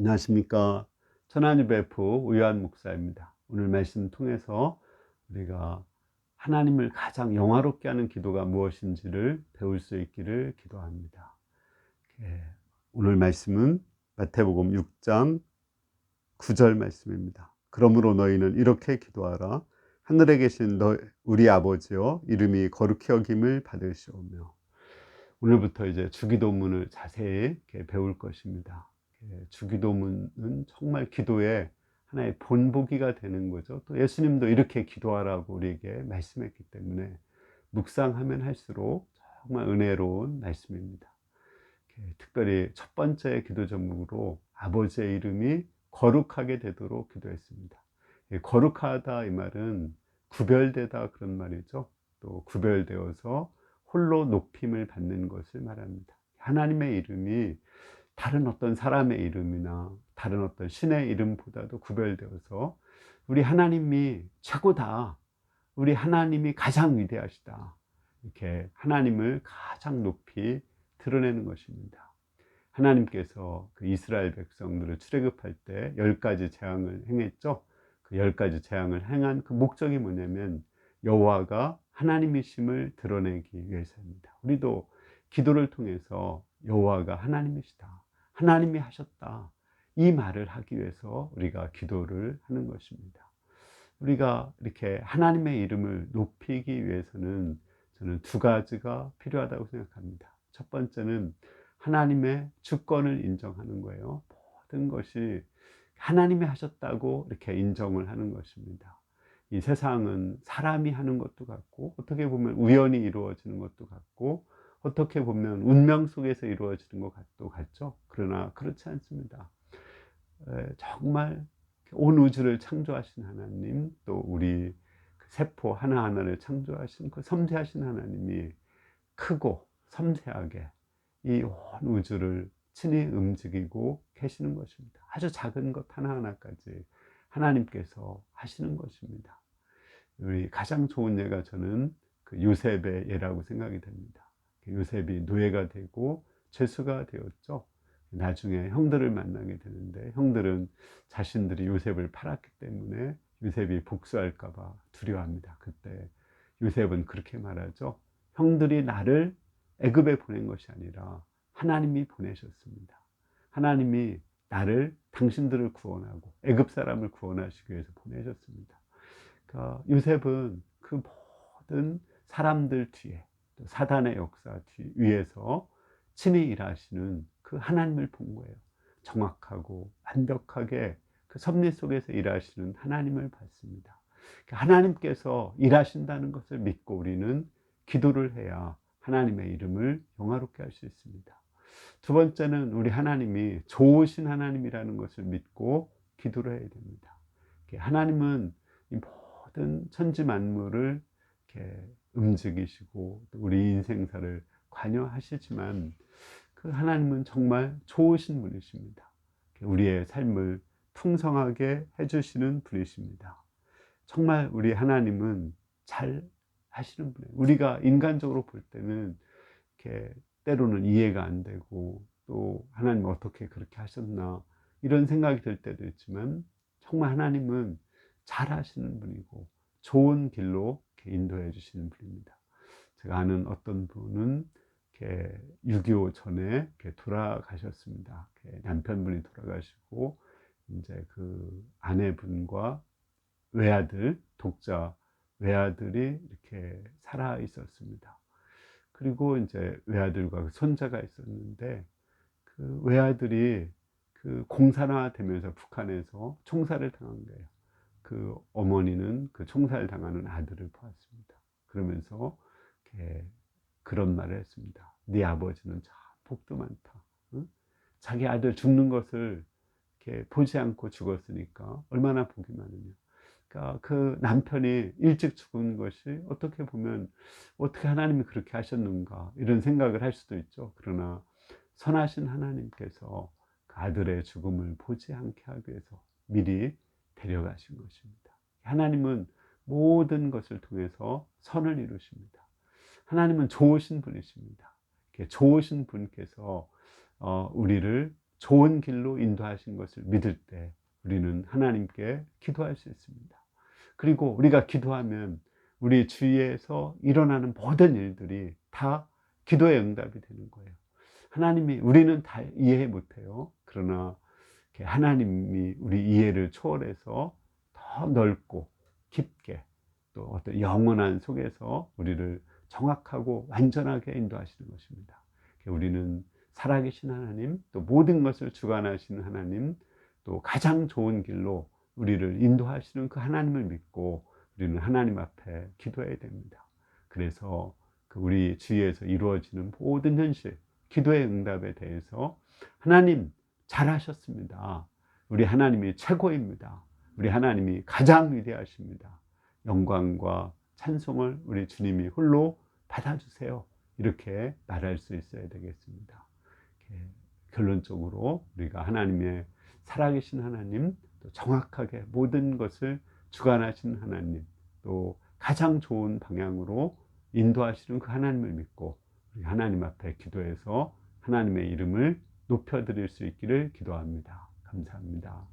안녕하십니까. 천안유 배프 우요한 목사입니다. 오늘 말씀 통해서 우리가 하나님을 가장 영화롭게 하는 기도가 무엇인지를 배울 수 있기를 기도합니다. 예, 오늘 말씀은 마태복음 6장 9절 말씀입니다. 그러므로 너희는 이렇게 기도하라. 하늘에 계신 너 우리 아버지여 이름이 거룩히 여김을 받으시오며 오늘부터 이제 주기도문을 자세히 배울 것입니다. 예, 주기도문은 정말 기도의 하나의 본보기가 되는 거죠. 또 예수님도 이렇게 기도하라고 우리에게 말씀했기 때문에 묵상하면 할수록 정말 은혜로운 말씀입니다. 특별히 첫 번째 기도 제목으로 아버지의 이름이 거룩하게 되도록 기도했습니다. 거룩하다 이 말은 구별되다 그런 말이죠. 또 구별되어서 홀로 높임을 받는 것을 말합니다. 하나님의 이름이 다른 어떤 사람의 이름이나 다른 어떤 신의 이름보다도 구별되어서 우리 하나님이 최고다. 우리 하나님이 가장 위대하시다. 이렇게 하나님을 가장 높이 드러내는 것입니다. 하나님께서 그 이스라엘 백성들을 출애굽할 때 열 가지 재앙을 행했죠. 그 열 가지 재앙을 행한 그 목적이 뭐냐면 여호와가 하나님이심을 드러내기 위해서입니다. 우리도 기도를 통해서 여호와가 하나님이시다. 하나님이 하셨다. 이 말을 하기 위해서 우리가 기도를 하는 것입니다. 우리가 이렇게 하나님의 이름을 높이기 위해서는 저는 두 가지가 필요하다고 생각합니다. 첫 번째는 하나님의 주권을 인정하는 거예요. 모든 것이 하나님이 하셨다고 이렇게 인정을 하는 것입니다. 이 세상은 사람이 하는 것도 같고, 어떻게 보면 우연히 이루어지는 것도 같고, 어떻게 보면 운명 속에서 이루어지는 것 같도 같죠. 그러나 그렇지 않습니다. 정말 온 우주를 창조하신 하나님, 또 우리 그 세포 하나하나를 창조하신 그 섬세하신 하나님이 크고 섬세하게 이 온 우주를 친히 움직이고 계시는 것입니다. 아주 작은 것 하나하나까지 하나님께서 하시는 것입니다. 우리 가장 좋은 예가 저는 그 요셉의 예라고 생각이 됩니다. 요셉이 노예가 되고 죄수가 되었죠. 나중에 형들을 만나게 되는데 형들은 자신들이 요셉을 팔았기 때문에 요셉이 복수할까봐 두려워합니다. 그때 요셉은 그렇게 말하죠. 형들이 나를 애굽에 보낸 것이 아니라 하나님이 보내셨습니다. 하나님이 나를 당신들을 구원하고 애굽 사람을 구원하시기 위해서 보내셨습니다. 그러니까 요셉은 그 모든 사람들 뒤에 사단의 역사 위에서 친히 일하시는 그 하나님을 본 거예요. 정확하고 완벽하게 그 섭리 속에서 일하시는 하나님을 봤습니다. 그러니까 하나님께서 일하신다는 것을 믿고 우리는 기도를 해야 하나님의 이름을 영화롭게 할 수 있습니다. 두 번째는 우리 하나님이 좋으신 하나님이라는 것을 믿고 기도를 해야 됩니다. 하나님은 이 모든 천지 만물을 이렇게 움직이시고 우리 인생사를 관여하시지만 그 하나님은 정말 좋으신 분이십니다. 우리의 삶을 풍성하게 해주시는 분이십니다. 정말 우리 하나님은 잘 하시는 분이에요. 우리가 인간적으로 볼 때는 이렇게 때로는 이해가 안 되고 또 하나님 어떻게 그렇게 하셨나 이런 생각이 들 때도 있지만 정말 하나님은 잘 하시는 분이고 좋은 길로 인도해 주시는 분입니다. 제가 아는 어떤 분은 6.25 전에 돌아가셨습니다. 남편분이 돌아가시고 이제 그 아내분과 외아들, 독자 외아들이 이렇게 살아 있었습니다. 그리고 이제 외아들과 그 손자가 있었는데 그 외아들이 그 공산화 되면서 북한에서 총살을 당한 거예요. 그 어머니는 그 총살 당하는 아들을 보았습니다. 그러면서 그런 말을 했습니다. 네 아버지는 참 복도 많다. 응? 자기 아들 죽는 것을 이렇게 보지 않고 죽었으니까 얼마나 복이 많으냐. 그러니까 그 남편이 일찍 죽은 것이 어떻게 보면 어떻게 하나님이 그렇게 하셨는가 이런 생각을 할 수도 있죠. 그러나 선하신 하나님께서 그 아들의 죽음을 보지 않게 하기 위해서 미리 데려가신 것입니다. 하나님은 모든 것을 통해서 선을 이루십니다. 하나님은 좋으신 분이십니다. 좋으신 분께서 어, 우리를 좋은 길로 인도하신 것을 믿을 때 우리는 하나님께 기도할 수 있습니다. 그리고 우리가 기도하면 우리 주위에서 일어나는 모든 일들이 다 기도의 응답이 되는 거예요. 하나님이 우리는 다 이해 못해요. 그러나 하나님이 우리 이해를 초월해서 더 넓고 깊게 또 어떤 영원한 속에서 우리를 정확하고 완전하게 인도하시는 것입니다. 우리는 살아계신 하나님, 또 모든 것을 주관하시는 하나님, 또 가장 좋은 길로 우리를 인도하시는 그 하나님을 믿고 우리는 하나님 앞에 기도해야 됩니다. 그래서 그 우리 주위에서 이루어지는 모든 현실, 기도의 응답에 대해서 하나님 잘하셨습니다. 우리 하나님이 최고입니다. 우리 하나님이 가장 위대하십니다. 영광과 찬송을 우리 주님이 홀로 받아주세요. 이렇게 말할 수 있어야 되겠습니다. 결론적으로 우리가 하나님의 살아계신 하나님, 또 정확하게 모든 것을 주관하신 하나님, 또 가장 좋은 방향으로 인도하시는 그 하나님을 믿고 우리 하나님 앞에 기도해서 하나님의 이름을 높여드릴 수 있기를 기도합니다. 감사합니다.